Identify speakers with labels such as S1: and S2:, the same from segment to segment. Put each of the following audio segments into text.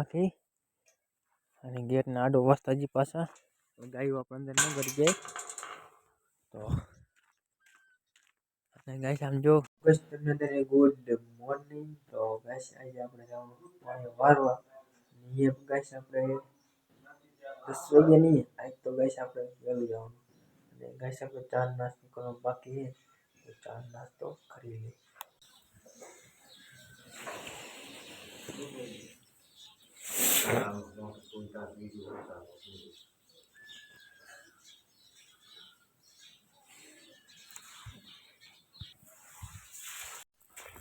S1: નાખી અને ગેટને આડો વસ્તાજી પાછા ગાયો આપણે અંદર ન કરી જાય. તો અને ગાઈસ, આમ જો તમને ગુડ મોર્નિંગ તો ગાઈસ, આજે આપણે જવાનું પાણી વારવા. એ ગાઈસ, આપણે દસ વાગે નહીં, આજ તો ગાઈસ આપણે વહેલું જવાનું. અને ગાઈસ, આપણે ચાર નાસ્તો કરવાનો બાકી છે. તો ચાર નાસ્તો કરી લઈએ.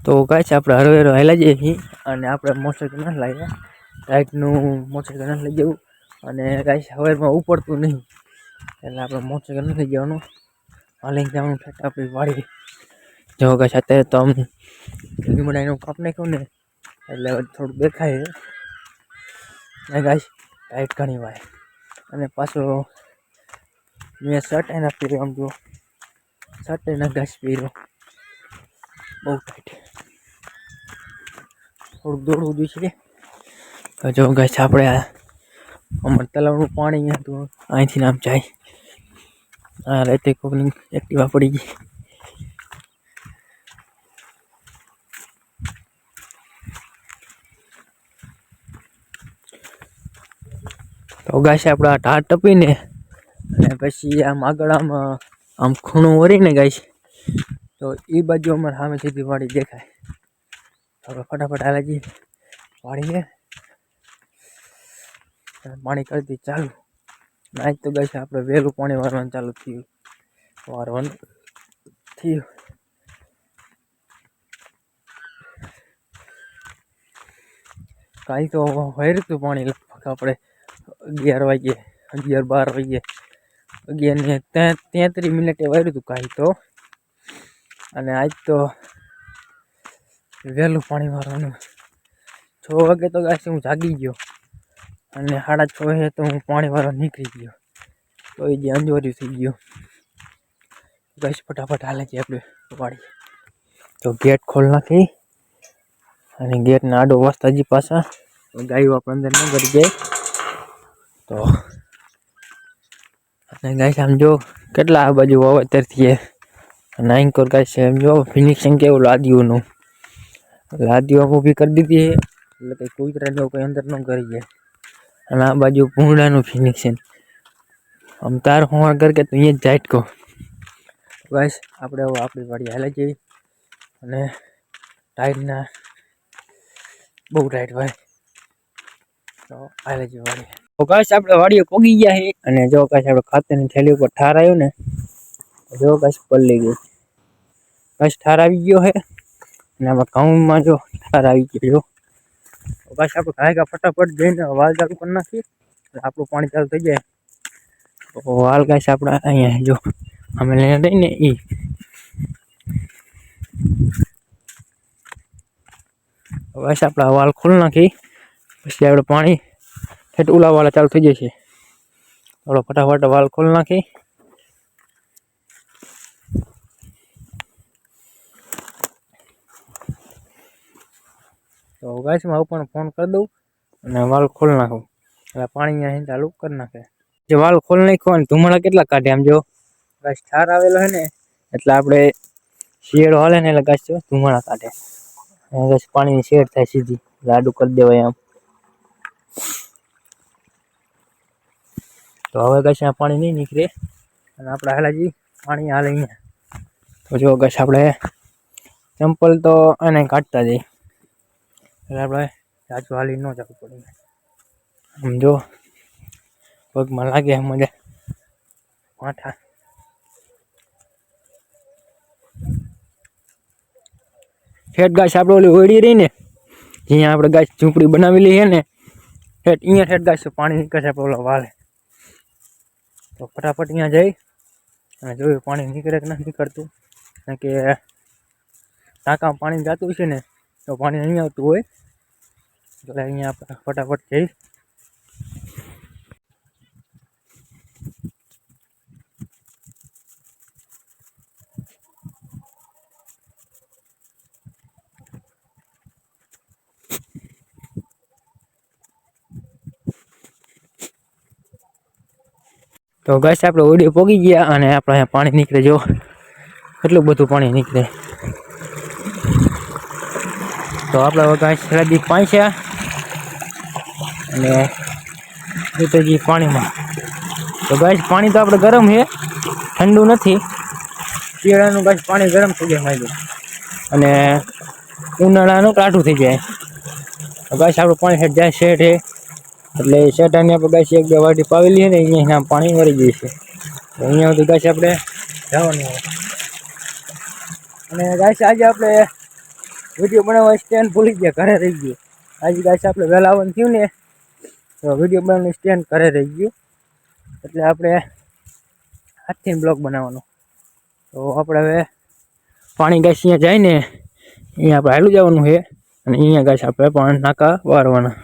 S1: તો ગાઈસ, આપણે હરવે હરો હાલ્યા જઈએ છીએ અને આપણે મોટરસાઇકલ નથી લાવીએ ટાઈટનું મોટરસાઇકલ નથી લઈ જવું અને કાંઈ હવારમાં ઉપડતું નહીં. એટલે આપણે મોટરસાઇકલ નથી લઈ જવાનું. હાલીને જવાનું ઠેઠ આપણી વાડી. જો કાંઈ અત્યારે તો આમ લીમડાનું કાપ નાખ્યું ને, એટલે થોડું દેખાય છે. ને ગાઈસ ટાઈટ ઘણી વાર. અને પાછો મેં શર્ટ એના પહેર્યો, આમ જુઓ. શર્ટ એના ગાઈશ પહેર્યો. બહુ ટાઈટ થોડુંક દોડવું જોઈશે તો જો ગાઈશ આપણે આ અમાર તલાવનું પાણી હતું અહીંથી આમ જાય. આ રાતે કોકની એક્ટિવા પડી ગઈ. તો આપણા ટાટ ટપીને. અને પછી આમ આગળ આમ આમ ખૂણું વળીને ગાઈશ. તો એ બાજુ અમારે સામે સીધી વાડી દેખાય. હવે ફટાફટ હાલે જઈએ વાળી પાણી કરતી ચાલુ. આજ તો છે આપણે વહેલું પાણી વારવાનું ચાલુ થયું. વારવાનું થયું. કાંઈ તો વહેરતું પાણી લગભગ આપણે અગિયાર વાગે અગિયાર બાર વાગે અગિયાર ને તેત્રીસ મિનિટે વાર્યું હતું કાલ તો. અને આજ તો વહેલું પાણી મારવાનું છ વાગે તો ગાય હું જાગી ગયો. અને સાડા છ એ તો હું પાણી વાળવા નીકળી ગયો. તો એ જે અંજવાર્યું થઈ ગયું. ગાઈસ ફટાફટ હાલે છે આપણે વાડી તો ગેટ ખોલ નાખી. અને ગેટના આડો વાસ્તા હજી પાછા. ગાયો આપણે અંદર ન કરી જાય. તો અને ગાઈસ આમ જો કેટલા આ બાજુ વાવેતર થઈએ અને આંકોર ગાઈસ એમ જો ફિનિશિંગ કેવું લાદ્યુંનું લાદીઓ ઊભી કરી દીધી એટલે કંઈ કૂતરા જેવું કંઈ અંદર ન કરી જાય અને આ બાજુ પૂર્ણાનું ફિનિશિંગ. આમ તાર હું કર કે તું અહીંયા જ જાય કહો. ગાઈસ આપણે હવે આપણી વાડી હાલે જઈએ અને ટાઈટના બહુ ટાઈટ ભાઈ. તો હાલે જઈએ વાડી. તો ગાઈસ, આપણે વાડીએ પોગી ગયા છે અને જો ગાઈસ, આપણે ખાતરની થેલી ઉપર ઠાર આવ્યું ને જો ગાઈસ પલ્લી ગઈ. ગાઈસ, ઠાર આવી ગયો છે. અને આમાં ઘઉંમાં જો ઠાર આવી ગયો જો. તો ગાઈસ, આપણે ઘાય ફટાફટ જઈને વાલ ચાલુ કરી નાખીએ. એટલે આપણું પાણી ચાલુ થઈ જાય. તો વાલ ગાઈસ, આપણે અહીંયા જો, અમે લઈને દઈને એ બસ આપણે વાલ ખોલ નાખી પછી આપણે પાણી ઠેઠ ઉલા વાળા ચાલુ થઈ જશે. થોડો ફટાફટ વાલ ખોલ નાખી. તો ગાઈસ, હું ઉપર ફોન કરી દઉં અને વાલ ખોલ નાખું. એટલે પાણી અહીં ચાલુ કરી નાખે. જે વાલ ખોલ નાખ્યો અને ધુમાડા કેટલા કાઢે આમ જો? ગાઈસ, ઠાર આવેલો હે ને, એટલે આપણે શેડ હાલે ને, એટલે ગાઈસ ધુમાડા કાઢે. અને પાણીની શેડ થાય સીધી. લાડુ કરી દેવાય આમ. તો હવે ગાઈસ આ પાણી નહીં નીકળે અને આપણે હાલાજી પાણી હાલે અહીંયા. તો જો ગાઈસ આપણે ચંપલ તો એને કાઢતા જઈએ. એટલે આપણે જાજુ હાલી ન જવું પડે આમ જો, પગમાં લાગે એમ મજા માથા. ઠેઠ ગાય આપણે ઓલી ઓળી રહી ને જ્યાં આપણે ગાય ઝૂંપડી બનાવેલી છે ને ઠેઠ અહીંયા ઠેઠ ગાય પાણી નીકળે છે, આપણે ઓલા વાલે. તો ફટાફટ અહીંયા જઈ અને જોયું પાણી નીકળે કે નથી નીકળતું. કારણ કે ટાંકામાં પાણી જતું છે ને, તો પાણી અહીં આવતું હોય. એટલે અહીંયા ફટાફટ જઈ તો ગાઈસ આપણે ઓડિયો પોગી ગયા અને આપણે અહીંયા પાણી નીકળે, જો. એટલું બધું પાણી નીકળે. તો આપણે હવે ગાય રાજી પાંચ્યા અને ઉતરજી પાણીમાં. તો ગાય પાણી તો આપણે ગરમ છે. ઠંડુ નથી. શિયાળાનું ગાય પાણી ગરમ થઈ જાય મારી અને ઉનાળાનું કાઠું થઈ જાય. ગાઈસ આપણું પાણી હેઠ જાય શેઠ એટલે શેઠાની આપણે ગાઈસ એક બે વાટી પાવેલી ને, અહીંયા પાણી વળી જાય છે. અહીંયા સુધી ગાઈસ આપણે જવાનું હોય અને ગાઈસ આજે આપણે વીડિયો બનાવવા સ્ટેન્ડ ભૂલી ગયા, ઘરે રહી ગયું. આજે ગાઈસ આપણે વહેલા આવવાનું થયું ને, તો વીડિયો બનાવવાનું સ્ટેન્ડ ઘરે રહી ગયું. એટલે આપણે હાથથી બ્લોગ બનાવવાનો. તો આપણે હવે પાણી ગાઈસ અહીંયા જાય ને, અહીંયા આપણે હાલું જવાનું છે. અને અહીંયા ગાઈસ આપણે પાણી નાકા વારવાના.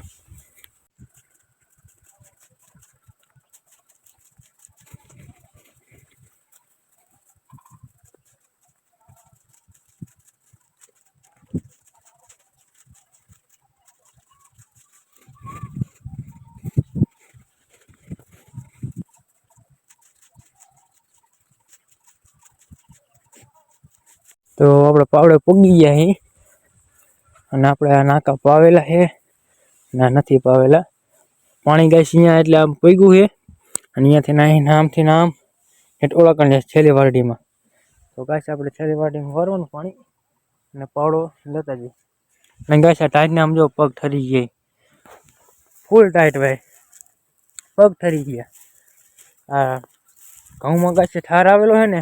S1: તો આપણે પાવડે પૂગી ગયા અહીં અને આપણે આ નાકા પાવેલા છે ના નથી પાવેલા. પાણી ગાય અહીંયા એટલે આમ પૂગ્યું છે અને અહીંયાથી ના અહીં આમથી નામ હેઠ ઓળખણ છેલ્લી વાડીમાં. તો ગાય આપણે છેલ્લી વાડીમાં વારવાનું પાણી અને પાવડો લેતા જઈએ. અને ગાય આ ટાઈટને આમ જો પગ ઠરી જાય ફૂલ ટાઈટ ભાઈ. પગ ઠરી ગયા. આ ઘઉંમાં ગાય ઠાર આવેલો છે ને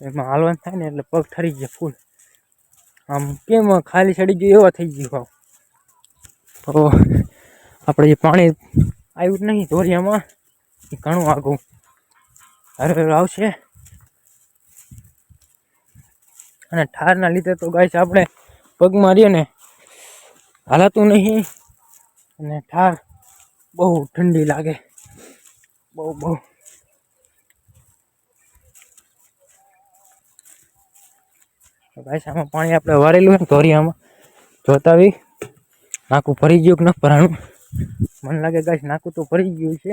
S1: એમાં હાલવાનું થાય ને એટલે પગ ઠરી ગયા ફૂલ. આમ કેમ ખાલી ચડી ગયું એવા થઈ ગયું ભાવ તો આપણે જે પાણી આવ્યું નહીં ધોરિયામાં. એ ઘણું આગું. હર આવશે. અને ઠારના લીધે તો ગાય છે આપણે પગમાં રહીએ ને હાલાતું નહીં. અને ઠાર બહુ ઠંડી લાગે. બહુ બહુ. ગાઈસ, આમાં પાણી આપણે વારેલું ને ધોરિયામાં જોતા બી નાકું ભરી ગયું કે ન ભરાણું? મને લાગે ગાઈસ નાકું તો ભરી ગયું છે.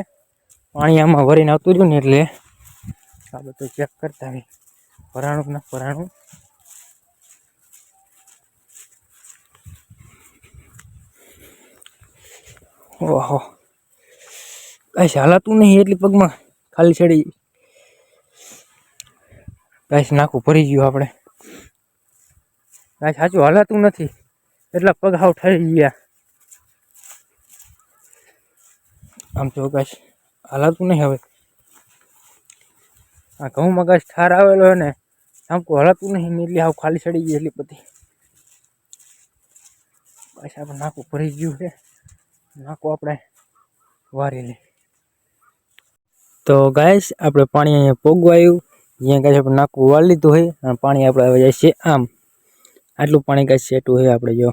S1: પાણી આમાં ભરીને આવતું રહ્યું ને એટલે આ બધું ચેક કરતા આવી. ભરાણું કે ન ભરાણું? ઓહો. ગાઈસ, હાલાતું નહીં એટલી પગમાં. ખાલી ચડી ગાઈસ નાકું ભરી ગયું આપણે. કાંઈ સાચું હલાતું નથી. એટલા પગ હાવ ઠરી ગયા. આમ તો કાંઈ હલાતું નહીં હવે. આ ઘઉંમાં કાંઈ ઠાર આવેલો ને આમકું હલાતું નહીં એટલે હાવ ખાલી ચડી ગઈ એટલી બધી. બસ આપણે નાકું ભરી ગયું છે. નાકું આપણે વારી લઈ તો ગાઈસ, આપણે પાણી અહીંયા પોગવા આવ્યું અહીંયા ગાઈસ આપણે નાકું વાળી લીધું હોય અને પાણી આપણે આવી જાય છે આમ. આટલું પાણી કાંઈ સેટું હોય આપણે જો.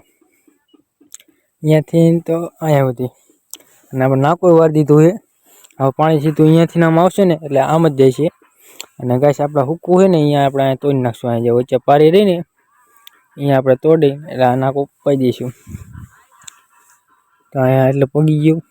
S1: અહીંયાથી તો અહીંયા સુધી. અને આપણે નાકોય વાર દીધું છે હવે પાણી સીધું અહીંયાથી આમ આવશે ને, એટલે આમ જ જાય છે. અને ગાય આપણે હુકવું હોય ને, અહીંયા આપણે તોડી નાખશું. અહીંયા વચ્ચે પારી રહી ને, અહીંયા આપણે તોડી, એટલે આ નાકો પાઈ દઈશું. તો અહીંયા એટલે પગી ગયું.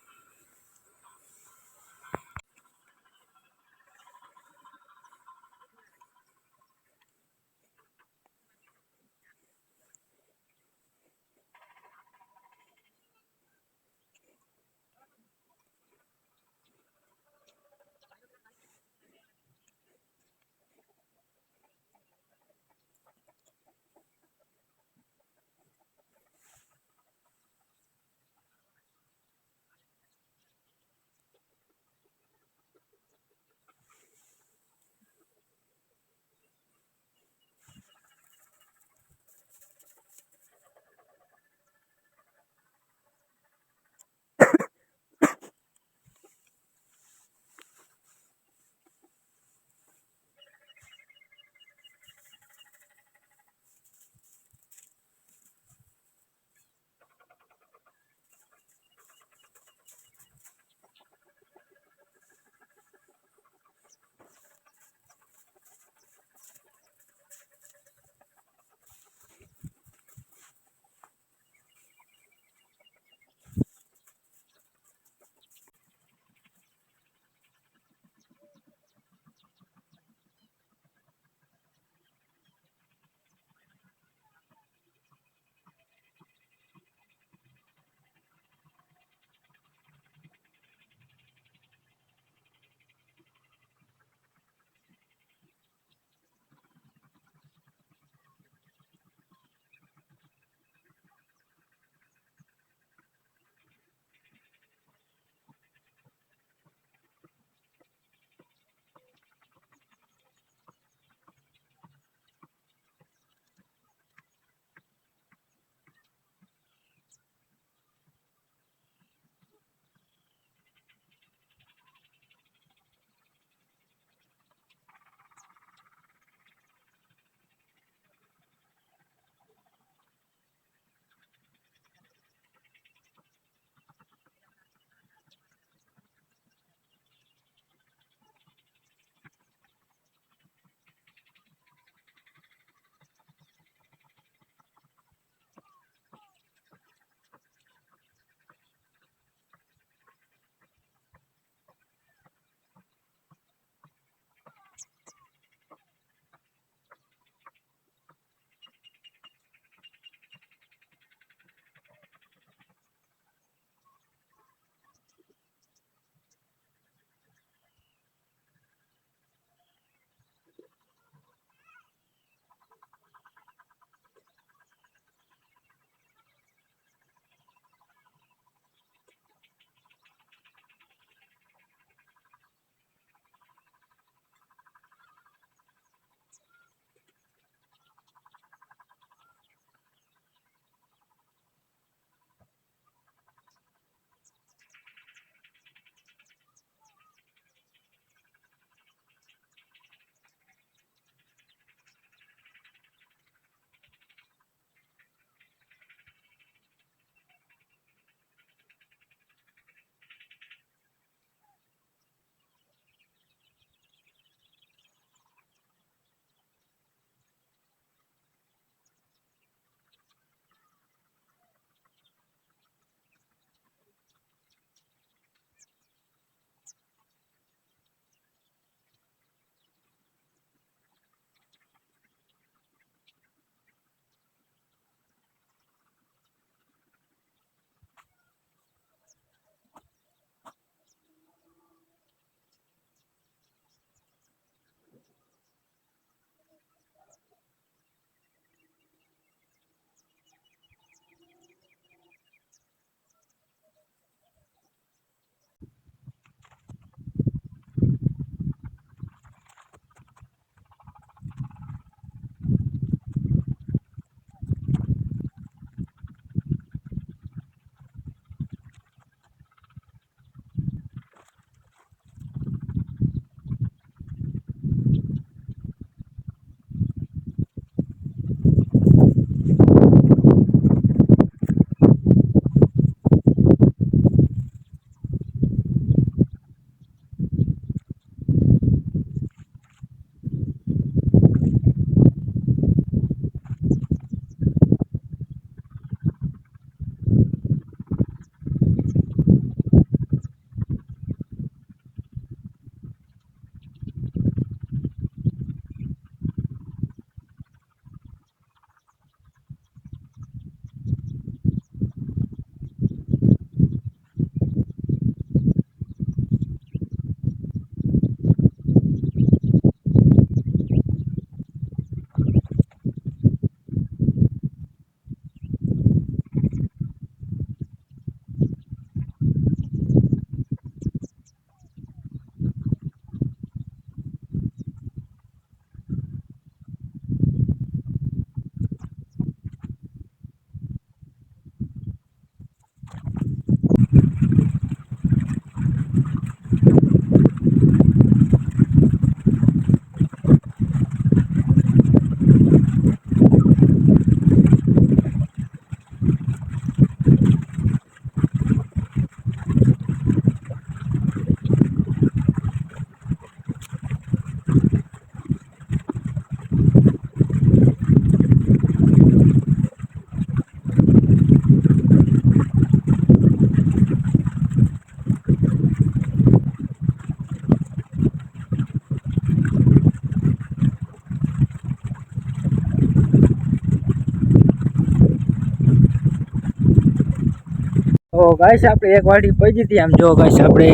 S1: ગાઈસ આપણે એક વાડી પડી હતી. આમ જો ગાઈસ આપણે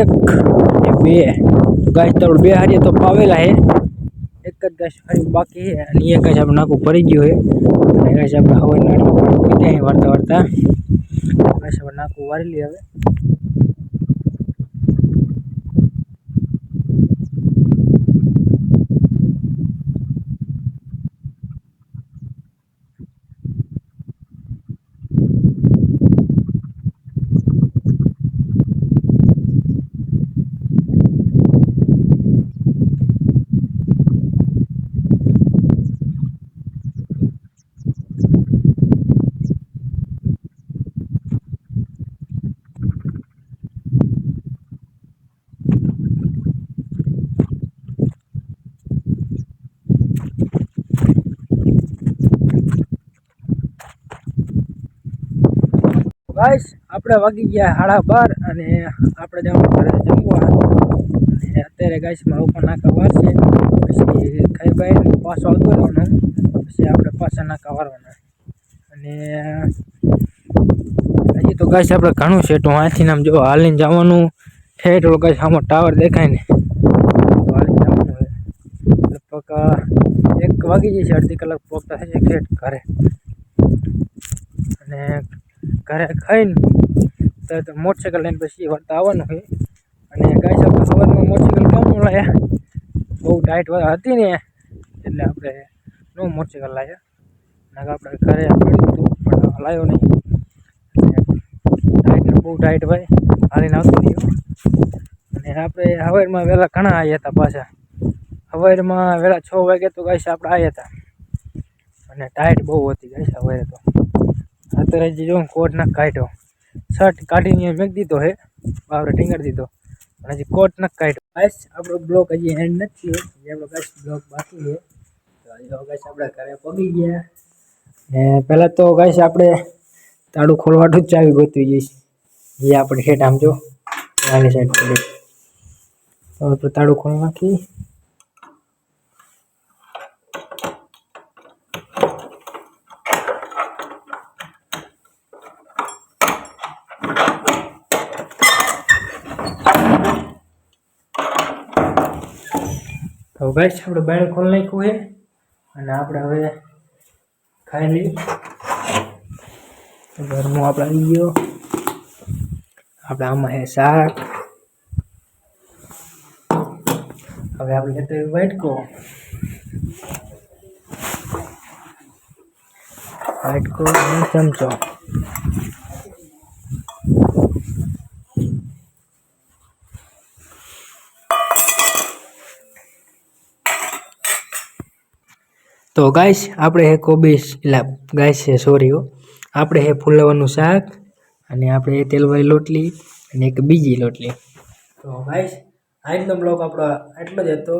S1: એક એક બે. તો ગાઈસ તો બે હારીએ તો પાવેલા હે. એક જ ગાઈસ હારી બાકી છે અને એક ગાઈસ આપણે નાખું ભરી ગયું છે અને ગાઈસ આપણે હવે નાટલું વાર્તા વાર્તા. ગાઈસ આપણે નાખું વારી લઈએ હવે. ગાઈસ, આપણે વાગી ગયા સાડા બાર અને આપણે જવાનું ઘરે જમવા. અને અત્યારે ગાઈસ મારા પણ નાકા વાર છે પછી ખાઈ ભાઈ પાછો આવતો રહેવાનો. પછી આપણે પાછા નાકા વારવાના. અને હજી તો ગાઈસ આપણે ઘણું છે, તો અહીંથી આમ જો હાલીને જવાનું. ઠેઠ ઓલો ગાઈસ આમાં ટાવર દેખાય ને. હાલીને જવાનું લગભગ એક વાગી જશે, અડધી કલાક પહોંચતા થશે ઠેઠ ઘરે. અને ઘરે ખાઈને તો મોટરસાઇકલ લઈને પછી વળતા આવવાનું હોય અને ગાય આપણે સવારમાં મોટરસાઇકલ કેમ લાયા? બહુ ટાઈટ હતી ને. એટલે આપણે નો મોટરસાઇકલ લાવ્યા નાખ આપણે ઘરે હતું, પણ લાવ્યો નહીં. ટાઈટ બહુ ટાઈટ ભાઈ. હાલીને આવતું રહ્યું અને આપણે હવારમાં વહેલા ઘણા આવ્યા હતા પાછા. હવારમાં વહેલા છ વાગે તો ગાઈસ આપણે આવ્યા હતા. અને ટાઈટ બહુ હતી ગાઈસ હવારે તો. અત્યારે જે જો કોટ ના કાઢ્યો. શર્ટ કાઢીને મેક દીધો હે. બાવરે ટીંગાડી દીધો. પણ હજી કોટ ના કાઢ્યો. ગાઈસ આપણો બ્લોક હજી એન્ડ નથી થયો. હજી આપણો ગાઈસ બ્લોક બાકી છે. તો હજી ગાઈસ આપણે ઘરે પગી ગયા. ને પહેલાં તો ગાઈસ આપણે તાળું ખોલવાટું જ ચાવી ગોતવી જઈશ જે આપણે હેઠ આમ જો નાની સાઈડ પડી તો આપણે તાળું ખોલી નાખી તો ગાઈસ, આપણે બાયણ ખોલી નાખ્યું છે. અને આપણે હવે ખાઈ લઈએ. તો ઘરમાં આપણે આવી ગયો. આપણે આમાં છે શાક. હવે આપણે લેતો આવ્યો વાટકો. વાટકો અને ચમચો. તો ગાઈશ આપણે હે કોબીસ એટલે ગાઈશ છે સોરી આપણે હે ફૂલવાનું શાક, અને આપણે તેલવાળી લોટલી, અને એક બીજી લોટલી. તો ગાઈશ આજનો બ્લોગ આપણો એટલો જ હતો.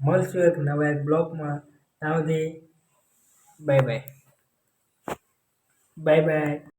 S1: મળશું એક નવા એક બ્લોગમાં. ત્યાં સુધી બાય બાય બાય બાય